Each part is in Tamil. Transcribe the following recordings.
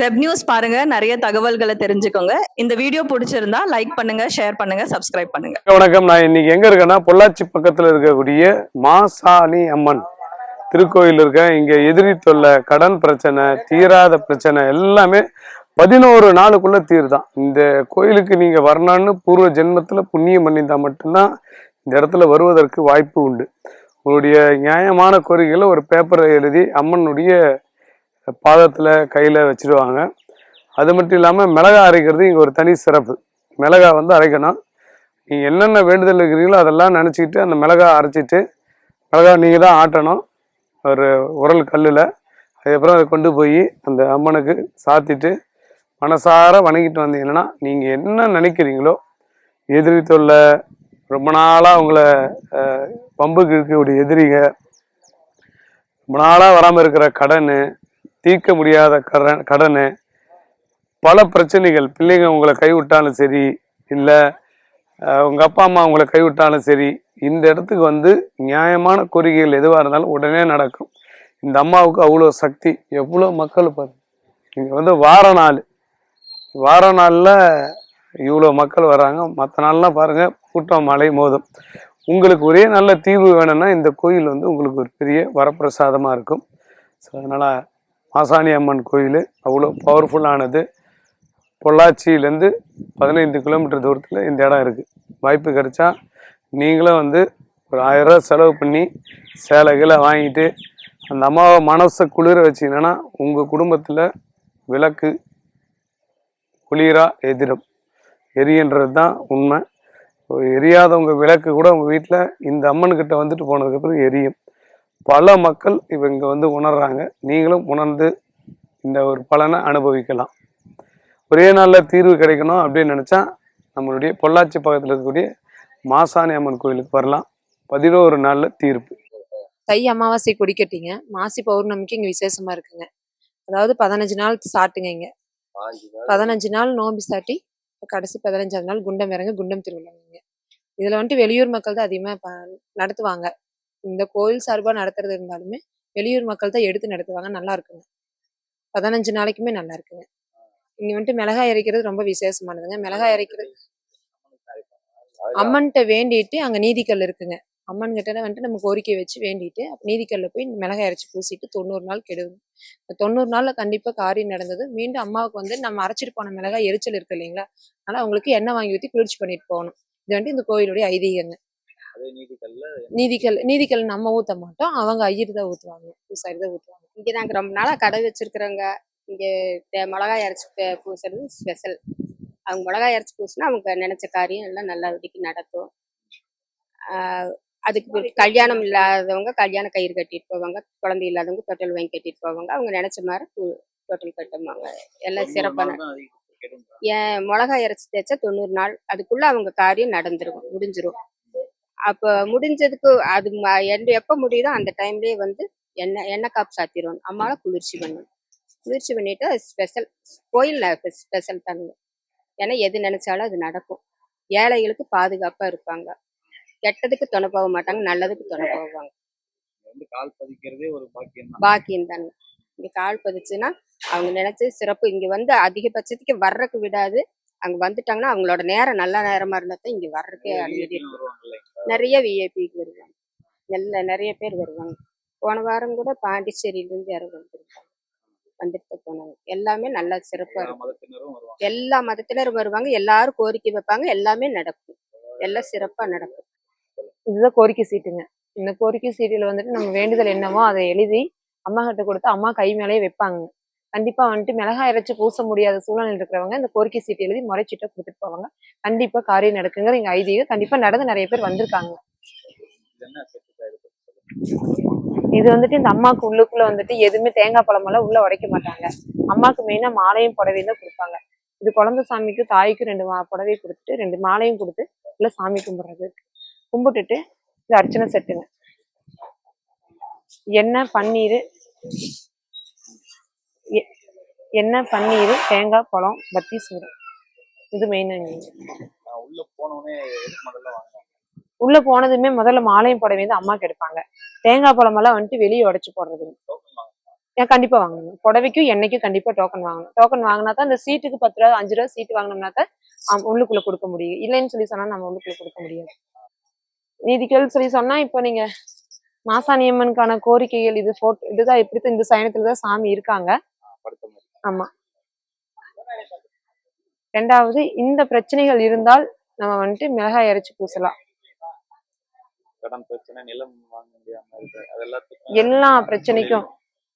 வெப் நியூஸ் பாருங்க நிறைய தகவல்களை தெரிஞ்சுக்கோங்க. இந்த வீடியோ பிடிச்சிருந்தா லைக் பண்ணுங்க ஷேர் பண்ணுங்க சப்ஸ்கிரைப் பண்ணுங்க. வணக்கம். நான் இன்னைக்கு எங்க இருக்கேன்னா பொள்ளாச்சி பக்கத்துல இருக்கக்கூடிய மாசாணி அம்மன் திருக்கோயில் இருக்கேன். இங்க எதிரி தொல்லை கடன் பிரச்சனை தீராத பிரச்சனை எல்லாமே பதினோரு நாளுக்குள்ள தீர்தான். இந்த கோயிலுக்கு நீங்க வரணும்னு பூர்வ ஜென்மத்துல புண்ணியம் பண்ணியிருந்தா மட்டும்தான் இந்த இடத்துல வருவதற்கு வாய்ப்பு உண்டு. உங்களுடைய நியாயமான கோரிக்கையில ஒரு பேப்பரை எழுதி அம்மனுடைய பாதத்தில் கையில் வச்சுருவாங்க. அது மட்டும் இல்லாமல் மிளகா அரைக்கிறது இங்கே ஒரு தனி சிறப்பு. மிளகா வந்து அரைக்கணும். நீங்கள் என்னென்ன வேண்டுதல் இருக்கிறீங்களோ அதெல்லாம் நினச்சிக்கிட்டு அந்த மிளகா அரைச்சிட்டு மிளகா நீங்கள் தான் ஆட்டணும். ஒரு உரல் கல்லில். அதுக்கப்புறம் அதை கொண்டு போய் அந்த அம்மனுக்கு சாத்திட்டு மனசார வணங்கிட்டு வந்தீங்கன்னா நீங்கள் என்ன நினைக்கிறீங்களோ எதிரி தொல்லை ரொம்ப நாளாக உங்களை பம்புக்கு இருக்கக்கூடிய எதிரிங்க ரொம்ப நாளாக வராமல் இருக்கிற கடன் தீர்க்க முடியாத கடன் கடனு பல பிரச்சனைகள். பிள்ளைங்க உங்களை கைவிட்டாலும் சரி இல்லை உங்கள் அப்பா அம்மா உங்களை கைவிட்டாலும் சரி இந்த இடத்துக்கு வந்து நியாயமான கோரிக்கைகள் எதுவாக இருந்தாலும் உடனே நடக்கும். இந்த அம்மாவுக்கு அவ்வளோ சக்தி எவ்வளோ மக்கள் பாரு இங்கே வந்து வார நாள். வார நாளில் இவ்வளோ மக்கள் வராங்க. மற்ற நாள்லாம் பாருங்கள் கூட்டம் மழை மோதும். உங்களுக்கு ஒரே நல்ல தீர்வு வேணும்னா இந்த கோயில் வந்து உங்களுக்கு ஒரு பெரிய வரப்பிரசாதமாக இருக்கும். ஸோ அதனால் மாசாணி அம்மன் கோயில். அவ்வளோ பவர்ஃபுல்லானது பொள்ளாச்சியிலேருந்து பதினைந்து கிலோமீட்டர் தூரத்தில் இந்த இடம் இருக்குது வாய்ப்பு கிடைச்சா நீங்களும் வந்து ஒரு ஆயிரரூவா செலவு பண்ணி சேலை கீழே வாங்கிட்டு அந்த அம்மாவை மனசை குளிர வச்சிங்கன்னா உங்கள் குடும்பத்தில் விளக்கு குளிராக எதிரும். எரியன்றது தான் உண்மை. எரியாதவங்க விளக்கு கூட உங்கள் வீட்டில் இந்த அம்மன்கிட்ட வந்துட்டு போனதுக்கப்புறம் எரியும். பல மக்கள் இப்போ இங்கே வந்து உணர்றாங்க. நீங்களும் உணர்ந்து இந்த ஒரு பலனை அனுபவிக்கலாம். ஒரே நாளில் தீர்வு கிடைக்கணும் அப்படின்னு நினச்சா நம்மளுடைய பொள்ளாச்சி பக்கத்தில் இருக்கக்கூடிய மாசாணி அம்மன் கோயிலுக்கு வரலாம். பதினோரு நாளில் தீர்ப்பு. தை அமாவாசை கொடிக்கட்டிங்க. மாசி பௌர்ணமிக்கு இங்க விசேஷமா இருக்குங்க. அதாவது பதினஞ்சு நாள் சாட்டுங்க இங்க. பதினஞ்சு நாள். நோம்பி சாட்டி இப்ப கடைசி பதினஞ்சாவது நாள் குண்டம் இறங்க குண்டம் திருவிழாங்க இதுல வந்துட்டு வெளியூர் மக்கள் தான் அதிகமா ப- நடத்துவாங்க. இந்த கோயில் சார்பாக நடத்துறது இருந்தாலுமே வெளியூர் மக்கள் தான் எடுத்து நடத்துவாங்க. நல்லா இருக்குங்க. பதினஞ்சு நாளைக்குமே நல்லா இருக்குங்க. இங்கே வந்துட்டு மிளகாய் அரைக்கிறது ரொம்ப விசேஷமானதுங்க. மிளகாய் இறைக்கிறது அம்மன்கிட்ட வேண்டிட்டு அங்கே நீதிக்கல் இருக்குங்க. அம்மன் கிட்ட வந்துட்டு நம்ம கோரிக்கை வச்சு வேண்டிட்டு அப்போ நீதிக்கல்ல போய் மிளகாய் அரைச்சி பூசிட்டு தொண்ணூறு நாள் கெடுவோம். தொண்ணூறு நாள்ல கண்டிப்பா காரியம் நடந்தது. மீண்டும் அம்மாவுக்கு வந்து நம்ம அரைச்சிட்டு போன மிளகாய் எரிச்சல் இருக்கு இல்லைங்களா? அதனால அவங்களுக்கு எண்ணெய் வாங்கி ஊற்றி குளிர்ச்சி பண்ணிட்டு போகணும். இது வந்துட்டு இந்த கோயிலுடைய ஐதீகங்க. நீதிக்கல் நீதிக்கல் நம்ம ஊத்த மாட்டோம். அவங்க ஐயர் தான் ஊத்துவாங்க. பூசாரி தான் ஊத்துவாங்க. இங்கே நாங்கள் ரொம்ப நாளாக கடை வச்சிருக்கிறோங்க. இங்கே மிளகாய் அரைச்சி பூசுறது ஸ்பெஷல் அவங்க மிளகாய் அரைச்சி பூசினா அவங்க நினைச்ச காரியம் எல்லாம் நல்லபடிக்கு நடக்கும். ஆஹ் அதுக்கு கல்யாணம் இல்லாதவங்க கல்யாண கயிறு கட்டிட்டு போவாங்க. குழந்தை இல்லாதவங்க தொட்டில் வாங்கி கட்டிட்டு போவாங்க. அவங்க நினைச்ச மாதிரி தொட்டில் கட்டுவாங்க. எல்லாம் சிறப்பான ஏன் மிளகாய் அரைச்சி தேய்ச்சா தொண்ணூறு நாள். அதுக்குள்ள அவங்க காரியம் நடந்துரும் முடிஞ்சிரும். அப்போ முடிஞ்சதுக்கு அது எப்போ முடியுதோ அந்த டைம்லயே வந்து எண்ணெய் எண்ணெய் காப்பு சாத்திடுவோம் அம்மாவை குளிர்ச்சி பண்ணணும் குளிர்ச்சி பண்ணிட்டு ஸ்பெஷல் கோயில் ஸ்பெஷல் தானுங்க. ஏன்னா எது நினைச்சாலும் அது நடக்கும். ஏழைகளுக்கு பாதுகாப்பா இருப்பாங்க. கெட்டதுக்கு துணை போக மாட்டாங்க நல்லதுக்கு துணை போவாங்க. கால் பதிக்கிறதே ஒரு பாக்கியம் தான் பாக்கியம் தாங்க இங்க கால் பதிச்சுன்னா அவங்க நினைச்சு சிறப்பு. இங்க வந்து அதிகபட்சத்துக்கு வர்றதுக்கு விடாது. அங்க வந்துட்டாங்கன்னா அவங்களோட நேரம் நல்ல நேரமா இருந்தா தான் இங்க வர்றதுக்கே அனுமதி நிறைய விஐபிக்கு வருவாங்க. நல்ல நிறைய பேர் வருவாங்க. போன வாரம் கூட பாண்டிச்சேரியிலேருந்து யாரும் வந்திருக்காங்க வந்துட்டு போனாங்க. எல்லாமே நல்லா சிறப்பா எல்லா இருக்கும். மதத்தினரும் வருவாங்க. எல்லா மதத்தினரும் வருவாங்க. எல்லாரும் கோரிக்கை வைப்பாங்க. எல்லாமே நடக்கும். எல்லாம் சிறப்பா நடக்கும். இதுதான் கோரிக்கை சீட்டுங்க. இந்த கோரிக்கை சீட்டுல வந்துட்டு நம்ம வேண்டுதல் என்னவோ அதை எழுதி அம்மா கிட்ட கொடுத்து அம்மா கை மேலேயே வைப்பாங்க. கண்டிப்பா வந்துட்டு மிளகாய் அரைச்சு பூச முடியாத சூழ்நிலை இருக்கிறவங்க இந்த கோரிக்கை சீட்டு எழுதி முறைச்சீட்டை கொடுத்துட்டு போவாங்க. கண்டிப்பா காரியம் நடக்குங்கிற எங்க ஐதீகம் கண்டிப்பா நடந்து நிறைய பேர் வந்திருக்காங்க. இது வந்துட்டு இந்த அம்மாவுக்கு உள்ளுக்குள்ள வந்துட்டு எதுவுமே தேங்காய் பழமெல்லாம் உள்ள உடைக்க மாட்டாங்க. அம்மாவுக்கு மெயினா மாலையும் புடவையும் தான் கொடுப்பாங்க. இது குழந்தை சாமிக்கு தாய்க்கு ரெண்டு மா புடவையும் கொடுத்துட்டு ரெண்டு மாலையும் கொடுத்து உள்ள சாமி கும்பிடுறது. கும்பிட்டுட்டு இது அர்ச்சனை செட்டுங்க. எண்ணெய் பன்னீர் எண்ணெய் பன்னீர் தேங்காய் பழம் பத்தி சூடு இது மெயினாக உள்ள போனதுமே முதல்ல மாலையும் புடவையும் தான் அம்மாக்கு எடுப்பாங்க. தேங்காய் பழமெல்லாம் வந்துட்டு வெளியே உடைச்சு போடுறது. ஏன் கண்டிப்பா வாங்கணும். புடவைக்கும் எண்ணெய்க்கும் கண்டிப்பா டோக்கன் வாங்கணும். டோக்கன் வாங்கினா தான் இந்த சீட்டுக்கு பத்து ரூபா அஞ்சு ரூபா சீட்டு வாங்கினோம்னா தான் உள்ளுக்குள்ள கொடுக்க முடியும். இல்லைன்னு சொல்லி சொன்னா நம்ம உள்ளுக்குள்ள கொடுக்க முடியாது. நீதிகள் சொல்லி சொன்னா இப்போ நீங்க மாசாணியம்மனுக்கான கோரிக்கைகள் இது போட்டோ இதுதான் இப்படி இந்த சயனத்துல தான் சாமி இருக்காங்க. ஆமா. ரெண்டாவது இந்த பிரச்சனைகள் இருந்தால் நம்ம வந்துட்டு மிளகாய் அரைச்சு பூசலாம். எல்லா பிரச்சனைக்கும்.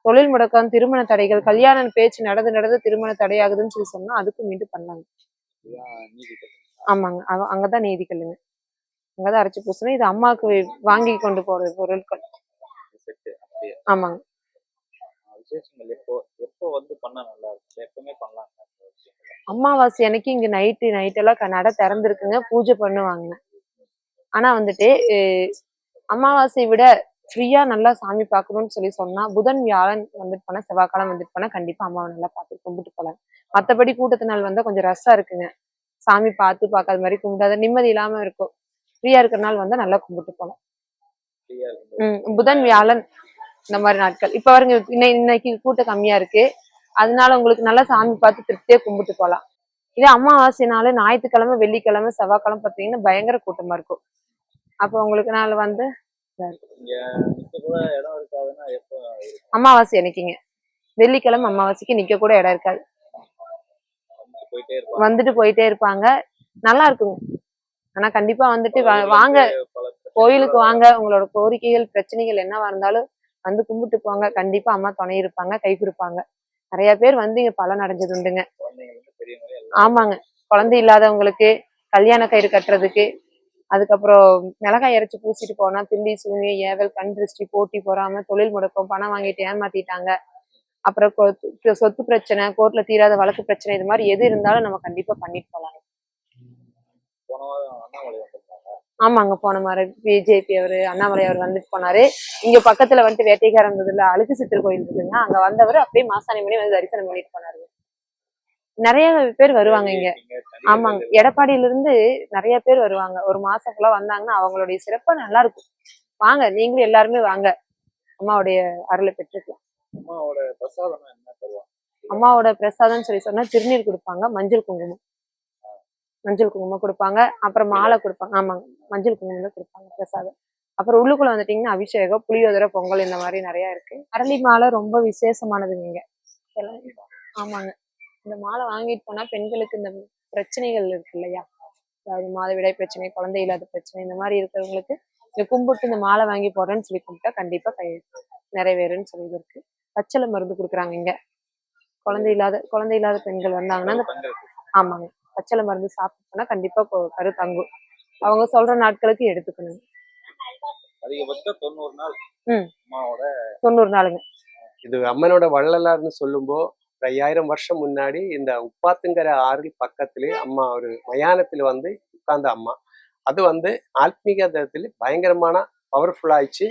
தொழில் முடக்கம் திருமண தடைகள் கல்யாண பேச்சு நடந்து நடந்து திருமண தடையாகுதுன்னு சொல்லி சொன்னா அதுக்கும் மீண்டும் கட்டணம் ஆமாங்க. அங்க- அங்கதான் நீதி கல்லுங்க அங்கதான் அரைச்சு பூசணும். இது அம்மாவுக்கு வாங்கி கொண்டு போற பொருட்கள். ஆமாங்க. விசேஷங்கள் எப்போ எப்போ வந்து பண்ணா நல்லா இருக்கும் எப்பவுமே பண்ணலாம். அமாவாசை அன்னைக்கு இங்க நைட்டு நைட் எல்லாம் க- நடை திறந்திருக்குங்க. பூஜை பண்ணுவாங்க ஆனா வந்துட்டு அமாவாசை விட ஃப்ரீயா நல்லா சாமி பார்க்கணும்னு சொல்லி சொன்னா புதன் வியாழன் வந்துட்டு போனா செவ்வாய்க்கிழமை வந்துட்டு போனா கண்டிப்பா அம்மாவை நல்லா பார்த்து கும்பிட்டு போலாம். மத்தபடி கூட்டத்து நாள் வந்தா கொஞ்சம் ரஷ்ஷா இருக்குங்க. சாமி பார்த்து பார்க்காத மாதிரி கும்பிடாத நிம்மதி இல்லாம இருக்கும். ஃப்ரீயா இருக்கிற நாள் வந்தா நல்லா கும்பிட்டு போலாம். புதன் வியாழன் இந்த மாதிரி நாட்கள். இப்ப பாருங்க இன்னை- இன்னைக்கு கூட்டம் கம்மியா இருக்கு. அதனால உங்களுக்கு நல்லா சாமி பார்த்து திருப்தியா கும்பிட்டு போலாம். இதே அமாவாசை நாள் ஞாயிற்றுக்கிழமை வெள்ளிக்கிழமை செவ்வாய்க்கிழமை பார்த்தீங்கன்னா பயங்கர கூட்டமா இருக்கும். அப்போ உங்களுக்கு நாள் வந்து அமாவாசை அன்னைக்குங்க. வெள்ளிக்கிழமை அமாவாசைக்கு நிக்க கூட இடம் இருக்காது. வந்துட்டு போயிட்டே இருப்பாங்க. நல்லா இருக்குங்க. ஆனா கண்டிப்பா வந்துட்டு வாங்க. கோயிலுக்கு வாங்க. உங்களோட கோரிக்கைகள் பிரச்சனைகள் என்னவா இருந்தாலும் வந்து கும்பிட்டு போங்க. கண்டிப்பா அம்மா துணை இருப்பாங்க கை கொடுப்பாங்க. நிறைய பேர் வந்து இங்க பலன் அடைஞ்சது உண்டுங்க. ஆமாங்க. குழந்தை இல்லாதவங்களுக்கு கல்யாண கயிறு கட்டுறதுக்கு அதுக்கப்புறம் மிளகாய் இறைச்சி பூசிட்டு போனா தில்லி சூனியம் ஏவல் கண் திருஷ்டி போட்டி போறாம தொழில் முடக்கம் பணம் வாங்கிட்டு ஏமாத்திட்டாங்க. அப்புறம் சொத்து பிரச்சனை கோர்ட்ல தீராத வழக்கு பிரச்சனை இது மாதிரி எது இருந்தாலும் நம்ம கண்டிப்பா பண்ணிட்டு போலாம் ஆமாங்க போன மாதிரி பிஜேபி அவரு அண்ணாமலை அவர் வந்துட்டு போனாரு. இங்க பக்கத்துல வந்துட்டு வேட்டைக்காரன் இருந்ததுல அழுக்கு சித்தர் கோயில் இருக்குங்க அங்க வந்தவர் அப்படியே மாசாணி மணி வந்து தரிசனம் பண்ணிட்டு போனாருங்க. நிறைய பேர் வருவாங்க இங்க. ஆமாங்க. எடப்பாடியில இருந்து நிறைய பேர் வருவாங்க. ஒரு மாசம் ஃபுல்லா வந்தாங்கன்னா அவங்களுடைய சிறப்பா நல்லா இருக்கும் வாங்க நீங்களும் எல்லாருமே வாங்க. அம்மாவுடைய அருளை பெற்றுக்கலாம். அம்மாவோட பிரசாதம் அம்மாவோட பிரசாதம்னு சொல்லி சொன்னா திருநீர் கொடுப்பாங்க மஞ்சள் குங்குமம். மஞ்சள் குங்குமம் கொடுப்பாங்க. அப்புறம் மாலை கொடுப்பாங்க. ஆமாங்க மஞ்சள் குங்குமம் தான் கொடுப்பாங்க பிரசாதம். அப்புறம் உள்ளுக்குள்ள வந்துட்டீங்கன்னா அபிஷேகம் புளியோதரை பொங்கல் இந்த மாதிரி நிறைய இருக்கு. அரளி மாலை ரொம்ப விசேஷமானதுங்க இங்க. எல்லாம் ஆமாங்க. இந்த மாலை வாங்கிட்டு போனா பெண்களுக்கு இந்த பிரச்சனைகள் இருக்கு இல்லையா? அதாவது மாதவிடாய் பிரச்சனை குழந்தை இல்லாத பிரச்சனை இந்த மாதிரி இருக்கிறவங்களுக்கு இங்க கும்பிட்டு இந்த மாலை வாங்கி போடுறேன்னு சொல்லி கும்பிட்டா கண்டிப்பா கை நிறைவேறுன்னு சொல்லி இருக்கு பச்சளை மருந்து கொடுக்குறாங்க இங்க. குழந்தை இல்லாத குழந்தை இல்லாத பெண்கள் வந்தாங்கன்னா ஆமாங்க. பச்சளை மருந்து சாப்பிட்டோம்னா கண்டிப்பா கரு தங்கும். அவங்க சொல்ற நாட்களுக்கு எடுத்துக்கணும். அதிகபட்சம் தொண்ணூறு நாள். ம். அம்மாவோட தொண்ணூறு நாளுங்க. இது அம்மனோட வள்ளலார்னு சொல்லும்போ ஒரு ஐயாயிரம் வருஷம் முன்னாடி இந்த உப்பாத்துங்கிற ஆறு பக்கத்திலே அம்மா ஒரு மயானத்துல வந்து உட்கார்ந்த அம்மா. அது வந்து ஆத்மீகத்தில் பயங்கரமான பவர்ஃபுல் ஆயிடுச்சு.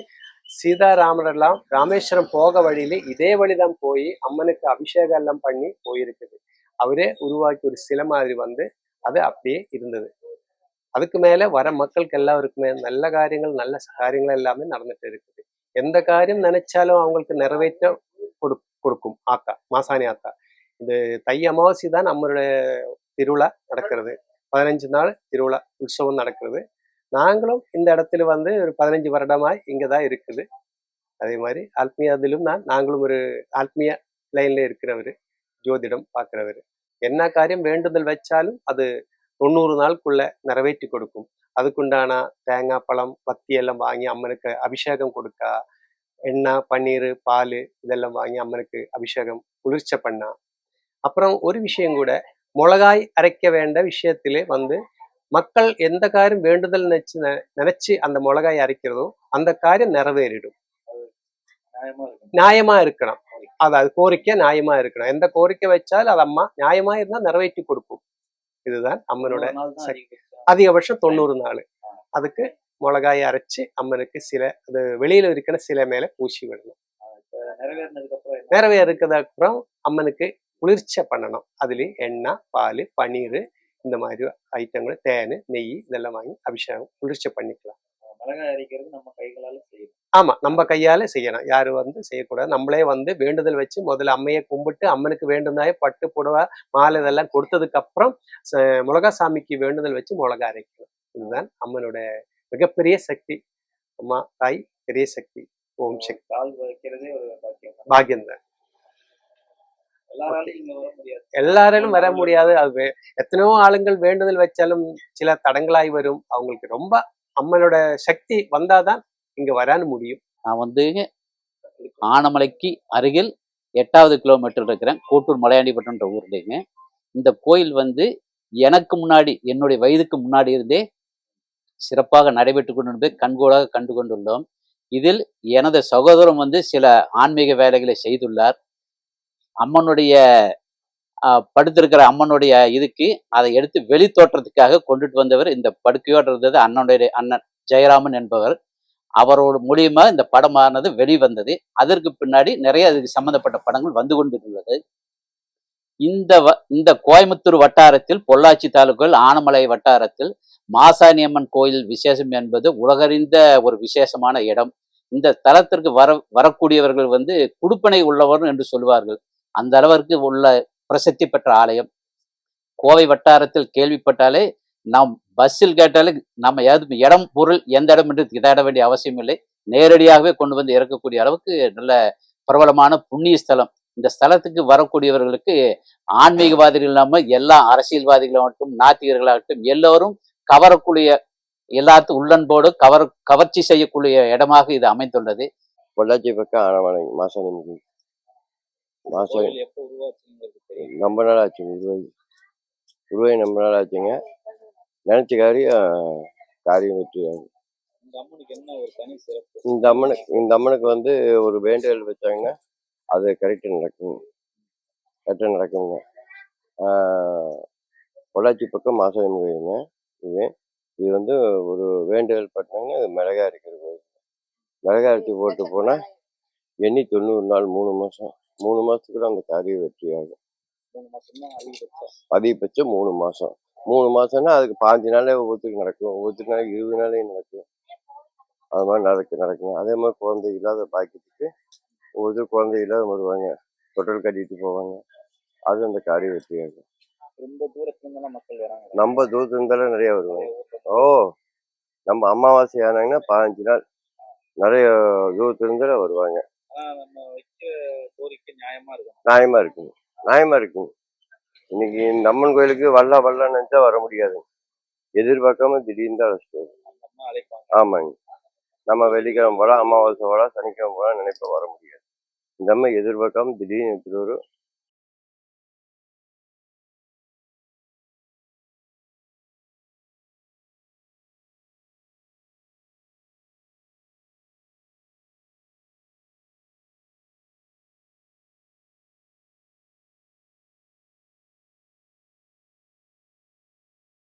சீதாராமர் எல்லாம் ராமேஸ்வரம் போக வழியில இதே வழிதான் போய் அம்மனுக்கு அபிஷேகம் எல்லாம் பண்ணி போயிருக்குது. அவரே உருவாக்கி ஒரு சிலை மாதிரி வந்து அது அப்படியே இருந்தது. அதுக்கு மேல வர மக்களுக்கு எல்லாருக்குமே நல்ல காரியங்கள் நல்ல காரியங்கள் எல்லாமே நடந்துட்டு இருக்குது. எந்த காரியம் நினைச்சாலும் அவங்களுக்கு நிறைவேற்ற கொடு கொடுக்கும் ஆத்தா மாசாணி ஆத்தா. இந்த தை அமாவாசை தான் நம்மளுடைய திருவிழா நடக்கிறது. பதினஞ்சு நாள் திருவிழா உற்சவம் நடக்கிறது. நாங்களும் இந்த இடத்துல வந்து ஒரு பதினஞ்சு வருடமாய் இங்கே தான் இருக்குது. அதே மாதிரி ஆத்மீயத்திலும் நான் நாங்களும் ஒரு ஆத்மீய லைன்ல இருக்கிறவர். ஜோதிடம் பார்க்கிறவர். என்ன காரியம் வேண்டுதல் வச்சாலும் அது தொண்ணூறு நாளுக்குள்ள நிறைவேற்றி கொடுக்கும். அதுக்குண்டான தேங்காய் பழம் பத்தி எல்லாம் வாங்கி அம்மனுக்கு அபிஷேகம் கொடுக்கா எண்ணெய் பன்னீர் பால் இதெல்லாம் வாங்கி அம்மனுக்கு அபிஷேகம் குளிர்ச்ச பண்ணா. அப்புறம் ஒரு விஷயம் கூட மிளகாய் அரைக்க வேண்ட விஷயத்திலே வந்து மக்கள் எந்த காரியம் வேண்டுதல் நினைச்சு நினைச்சு அந்த மிளகாய் அரைக்கிறதோ அந்த காரியம் நிறைவேறிடும். நியாயமா இருக்கணும். அதாவது கோரிக்கை நியாயமா இருக்கணும். எந்த கோரிக்கை வச்சாலும் அது அம்மா நியாயமா இருந்தா நிறைவேற்றி கொடுக்கும். இதுதான் அம்மனோட. அதிகபட்சம். தொண்ணூறு நாள். அதுக்கு மிளகாயை அரைச்சு அம்மனுக்கு சில அது வெளியில இருக்கிற சிலை மேல பூசி விடணும். நிறைவேறதுக்கு அப்புறம் அம்மனுக்கு குளிர்ச்சை பண்ணணும். அதுலேயும் எண்ணெய் பால் பன்னீர் இந்த மாதிரி ஐட்டங்கள் தேன் நெய் இதெல்லாம் வாங்கி அபிஷேகம் குளிர்ச்சை பண்ணிக்கலாம். மிளகாய் அரைக்கிறது நம்ம கைகளால செய்யணும். ஆமா நம்ம கையால செய்யணும் யாரு வந்து செய்யக்கூடாது. நம்மளே வந்து வேண்டுதல் வச்சு முதல்ல அம்மையை கும்பிட்டு அம்மனுக்கு வேண்டுனாய பட்டு புடவை மாலை இதெல்லாம் கொடுத்ததுக்கு அப்புறம் மிளகா சாமிக்கு வேண்டுதல் வச்சு மிளகா அரைக்கணும். இதுதான் அம்மனோட மிகப்பெரிய சக்தி. அம்மா தாய் பெரிய சக்தி. ஓம் சக்தி. கால் வைக்கிறதே ஒரு பாக்கியம் தான். பாக்கியம் தான். எல்லாராலும் வர முடியாது. அது எத்தனையோ ஆளுங்கள் வேண்டுதல் வச்சாலும் சில தடங்களாய் வரும். அவங்களுக்கு ரொம்ப அம்மனோட சக்தி வந்தாதான் இங்க வரான்னு முடியும். நான் வந்து ஆனமலைக்கு அருகில் எட்டாவது கிலோமீட்டர் இருக்கிறேன். கோட்டூர் மலையாண்டிப்பட்டம்ன்ற ஊர்லேங்க. இந்த கோயில் வந்து எனக்கு முன்னாடி என்னுடைய வயதுக்கு முன்னாடி இருந்தே சிறப்பாக நடைபெற்று கொண்டு கண்கூடாக கண்டு கொண்டுள்ளோம். இதில் எனது சகோதரம் வந்து சில ஆன்மீக வேலைகளை செய்துள்ளார். அம்மனுடைய படுத்திருக்கிற அம்மனுடைய இதுக்கு அதை எடுத்து வெளி தோற்றத்துக்காக கொண்டுட்டு வந்தவர் இந்த படுக்கையோடு இருந்தது அண்ணனுடைய அண்ணன் ஜெயராமன் என்பவர். அவரோட மூலியமா இந்த படமானது வெளிவந்தது. அதற்கு பின்னாடி நிறைய அதுக்கு சம்பந்தப்பட்ட படங்கள் வந்து கொண்டிருந்தது. இந்த வ- இந்த கோயம்புத்தூர் வட்டாரத்தில் பொள்ளாச்சி தாலுக்காவில் ஆனமலை வட்டாரத்தில் மாசாணியம்மன் கோயில் விசேஷம் என்பது உலகறிந்த ஒரு விசேஷமான இடம். இந்த தலத்திற்கு வர வரக்கூடியவர்கள் வந்து குடுப்பனை உள்ளவர் என்று சொல்வார்கள். அந்த அளவிற்கு உள்ள பிரசித்தி பெற்ற ஆலயம். கோவை வட்டாரத்தில் கேள்விப்பட்டாலே நாம் பஸ்ஸில் கேட்டாலே நம்ம ஏது இடம் பொருள் எந்த இடம் என்று தேட வேண்டிய அவசியம் இல்லை. நேரடியாகவே கொண்டு வந்து இறக்கக்கூடிய அளவுக்கு நல்ல பிரபலமான புண்ணிய ஸ்தலம். இந்த ஸ்தலத்துக்கு வரக்கூடியவர்களுக்கு ஆன்மீகவாதிகள் இல்லாமல் எல்லா அரசியல்வாதிகளாகட்டும் நாத்திகர்களாகட்டும் எல்லோரும் கவரக்கூடிய எல்லாத்து உள்ளன்போடு கவர் கவர்ச்சி செய்யக்கூடிய இடமாக இது அமைந்துள்ளது. பொள்ளாச்சி பக்கம் ஆனமலை மாசாணி மாசாணி ரொம்ப நாள் ஆச்சு உருவாகி உருவாகி ரொம்ப நாள் ஆச்சுங்க. நினச்ச காரியம் காரியம் வெற்றி ஆகும் இந்த அம்மனுக்கு இந்த அம்மனுக்கு வந்து ஒரு வேண்டுதல் வச்சாங்கன்னா அது கரெக்டாக நடக்கும். கரெக்டாக நடக்குங்க. பொள்ளாச்சி பக்கம் மாசாணி கோயிலுங்க. இது இது வந்து ஒரு வேண்டுதல் பண்ணாங்கன்னா இது மிளகா அரைக்கிற கோயில். மிளகா அரைச்சி போட்டு போனால் எண்ணி தொண்ணூறு நாள் மூணு மாதம் மூணு மாதத்துக்குள்ள அந்த காரியம் வெற்றி ஆகும் மூணு மாசம் தான் அதிகபட்சம். அதிகபட்சம் மூணு மாதம் மூணு மாதம்னா அதுக்கு பாஞ்சு நாளே ஒவ்வொருத்தருக்கு நடக்கும். ஒவ்வொருத்தருக்கு நாளைக்கு இருபது நாளே நடக்கும். அது மாதிரி நடக்கு நடக்குங்க. அதே மாதிரி குழந்தை இல்லாத பாக்கியத்துக்கு ஒவ்வொருத்தர் குழந்தை இல்லாத வருவாங்க. தொட்டில் கட்டிட்டு போவாங்க. அது அந்த காரியம் வெற்றியாகும் ரொம்ப தூரத்துல இருந்தெல்லாம் மக்கள் வராங்க? நம்ம நிறைய வருவாங்க. ஓ நம்ம அமாவாசை ஆனாங்கன்னா பதினஞ்சு நாள் நிறைய தூரத்துல இருந்தாலும் வருவாங்க நியாயமா இருக்கும்? நியாயமா இருக்குங்க. நியாயமா இருக்குங்க. இன்னைக்கு இந்த அம்மன் கோயிலுக்கு வல்லா வல்லா நினைச்சா வர முடியாது. எதிர்பார்க்காம திடீர்னு தான் அழைச்சிட்டு ஆமாங்க. நம்ம வெள்ளிக்கிழமை போல அமாவாசை போல சனிக்கிழமை போல நினைப்ப வர முடியாது. இந்த அம்மா எதிர்பார்க்காம திடீர்னு எடுத்துட்டு வரும்.